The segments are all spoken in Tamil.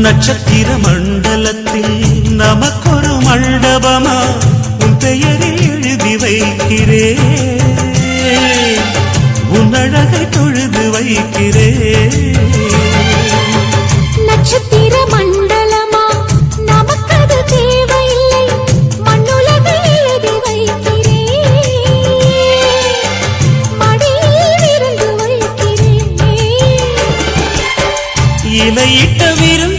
நட்சத்திர மண்டலத்தில் நமக்கொரு மண்டபமா? உன் பெயரில் எழுதி வைக்கிறே. உன் அழகை தொழுது வைக்கிறே. நட்சத்திர மண்டலமா நமக்கது தேவையில்லை. மண்ணுலகை எழுதி வைக்கிறேன் மடியில் இருந்து வைக்கிறேன் இலையிட்ட விருந்திலே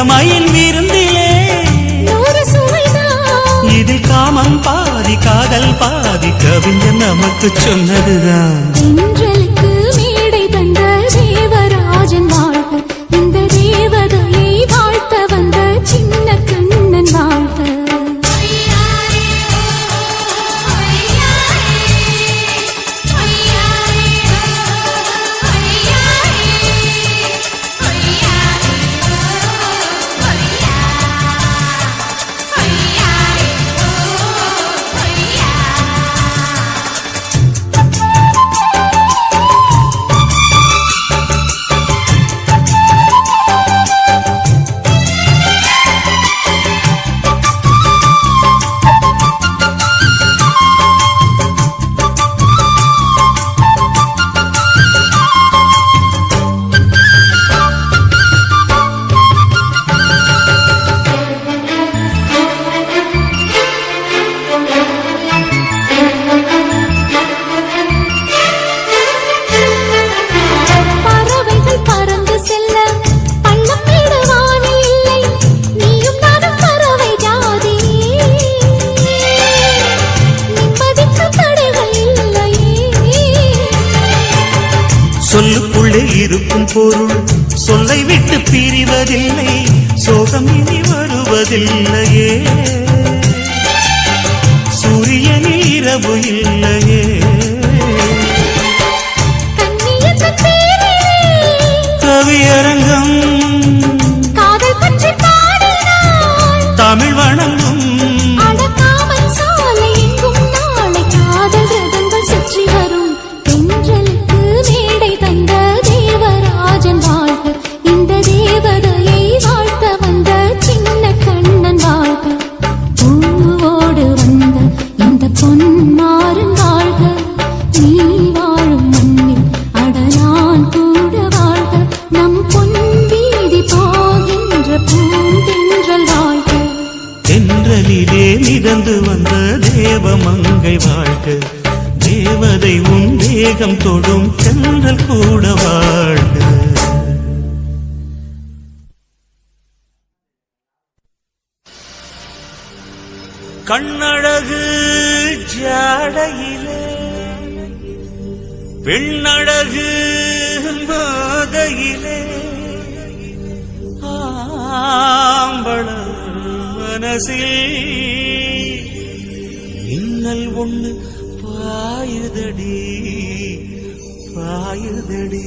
இளமையின் விருந்திலே. இதில் காமம் பாதி காதல் பாதி. கவிஞன் நமக்கு சொன்னதுதான். வருவதில்லை சோகம் இனி வருவதில்லையே. கண்ணழகு ஜாடையிலே பெண்ணழகு மாதையிலே ஆம்பள மனசில் மின்னல் ஒண்ணு பாயுதடி பாயுதடி.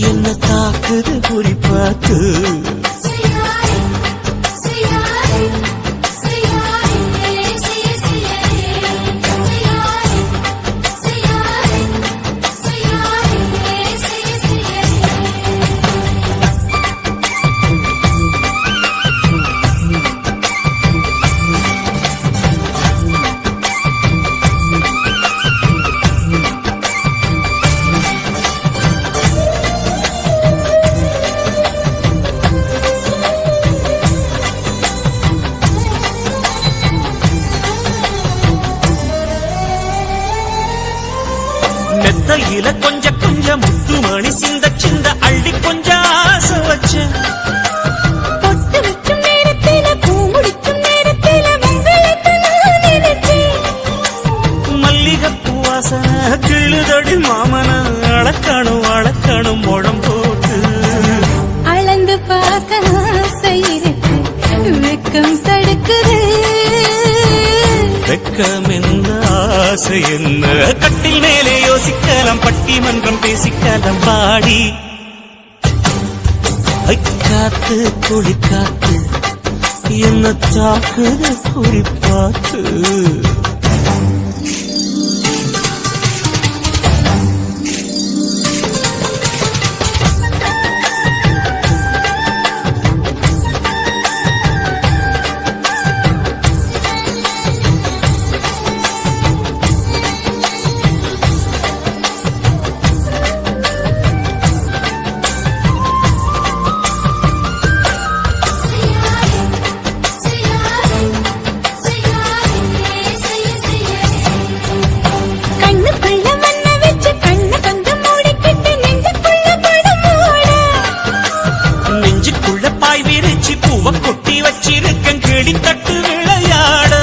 என்ன தாக்குது குறிப்பாத்து? பார்த்து நினைச்சேன். மல்லிகைப்பூ வாசனை கிள்ளுதடி மாமன அளக்கணும் அளக்கணும் முழம் போட்டு. அளந்து பார்க்க ஆசை இருக்கு. வெக்கம் தடுக்குது. வெக்கம் என்ன ஆசை என்ன? காத்து குளிக்காத்து என்ன தாக்குது குறிப்பாத்து? வச்சிருக்கேன் கிளி தட்டு விளையாட.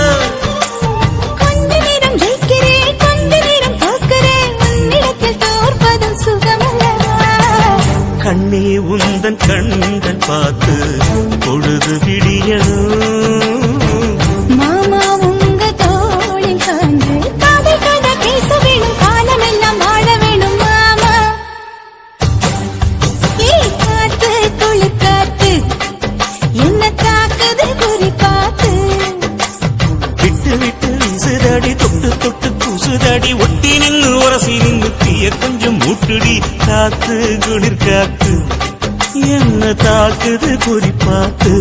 கொஞ்ச நேரம் ஜெயிக்கிறேன் கொஞ்ச நேரம் தோற்கிறேன் உன்னிடத்தில் தோற்பதும் சுகமல்லவா? கண்ணே உந்தன் கண்கள் பார்த்து கூசுதடி ஒட்டி நின்னு உரசி நின்னு தீய கொஞ்சம் மூட்டுடி காத்து குளிர் காத்து. என்ன தாக்குது குறிப்பாத்து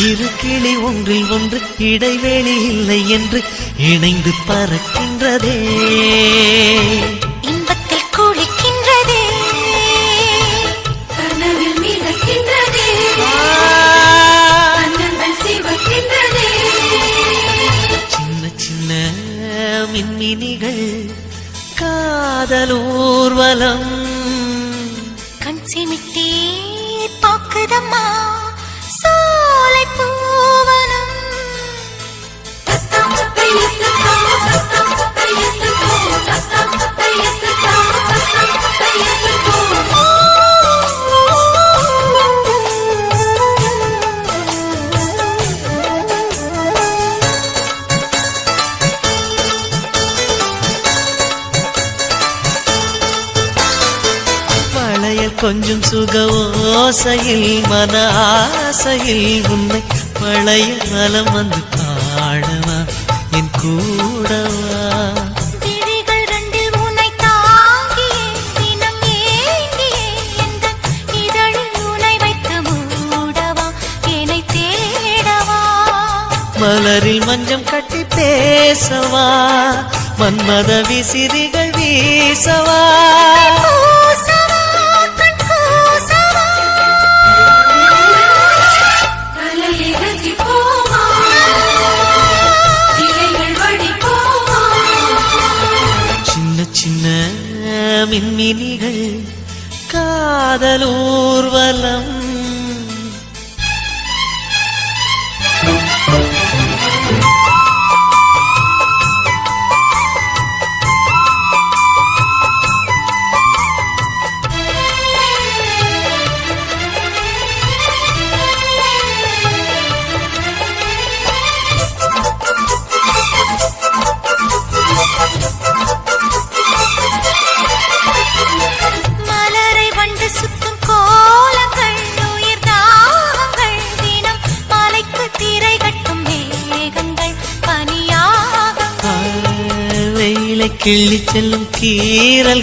இரு கிளி ஒன்றில் ஒன்று இடைவேளி இல்லை என்று இணைந்து பறக்கின்றதே. இன்பத்தில் குளிக்கின்றதே. கனவில் சின்ன சின்ன மின்மினிகள் காதலூர்வலம். ஆசையில் மன ஆசையில் உன்னை பழைய நலம் வந்து பாடவா? என் கூடவா? மலரில் மஞ்சம் கட்டி பேசவா? மன்மத விசிறிகள் வீசவா? காதலூர்வலம்.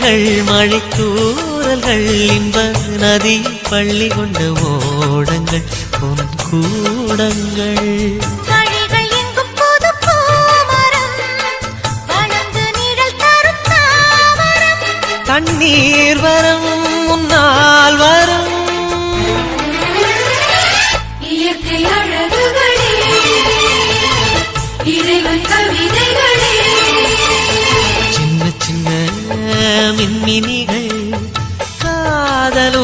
தூறல்கள் மழை தூறல்கள் இன்ப நதி பள்ளி கொண்ட ஓடங்கள் உன் கூடங்கள். தண்ணீர் வரம் முன்னால் வரம். மின்மினிகள் காதலூர்வலம்.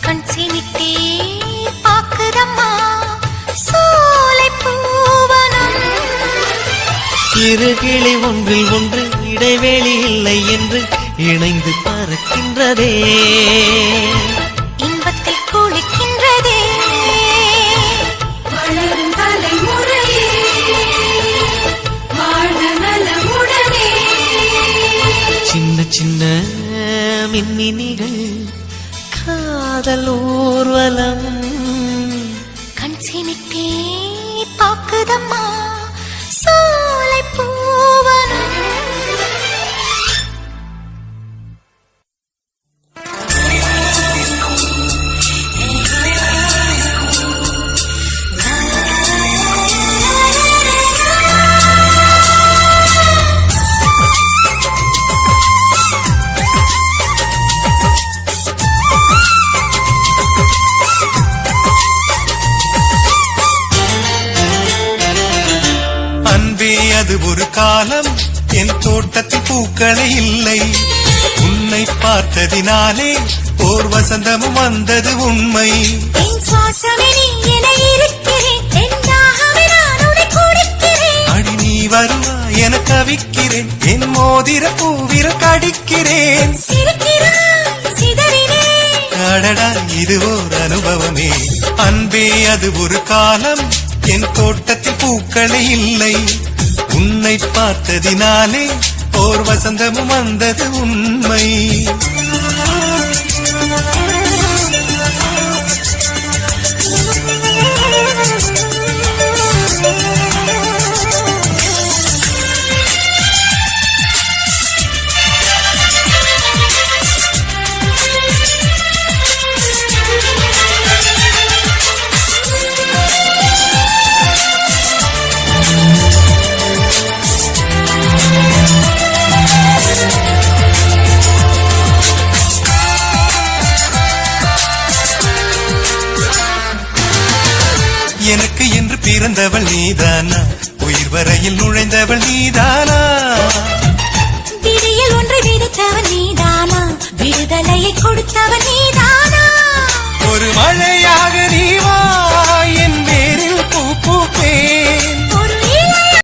கண் சிமிட்டே பாக்குதம்மா சோலை பூவனம். ஒன்றில் ஒன்று இடைவெளி இல்லை என்று இணைந்து பறக்கின்றதே. ஊர்வலம் பூக்களே இல்லை. உன்னை பார்த்ததினாலே ஓர் வசந்தமும் வந்தது உண்மை. அடி நீ வருவா என கவிக்கிறேன் என் மோதிர பூவிர கடிக்கிறேன். அடடா இது ஓர் அனுபவமே. அன்பே அது ஒரு காலம். என் தோட்டத்தில் பூக்களே இல்லை. உன்னை பார்த்ததினாலே ஓர் வசந்தமும் வந்தது உண்மை. பிறந்தவள் நீதானா? உயிர் வரையில் நுழைந்தவள் நீதானா